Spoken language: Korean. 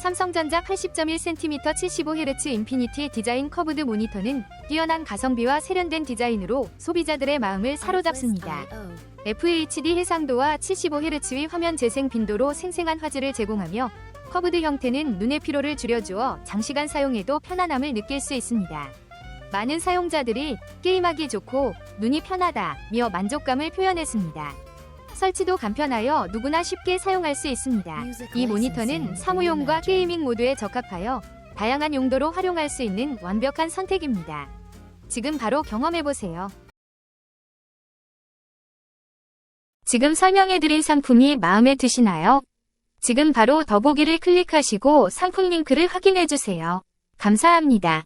삼성전자 80.1cm 75Hz 인피니티 디자인 커브드 모니터는 뛰어난 가성비와 세련된 디자인으로 소비자들의 마음을 사로잡습니다. FHD 해상도와 75Hz의 화면 재생 빈도로 생생한 화질을 제공하며 커브드 형태는 눈의 피로를 줄여주어 장시간 사용해도 편안함을 느낄 수 있습니다. 많은 사용자들이 게임하기 좋고 눈이 편하다며 만족감을 표현했습니다. 설치도 간편하여 누구나 쉽게 사용할 수 있습니다. 이 모니터는 사무용과 게이밍 모두에 적합하여 다양한 용도로 활용할 수 있는 완벽한 선택입니다. 지금 바로 경험해보세요. 지금 설명해드린 상품이 마음에 드시나요? 지금 바로 더보기를 클릭하시고 상품 링크를 확인해주세요. 감사합니다.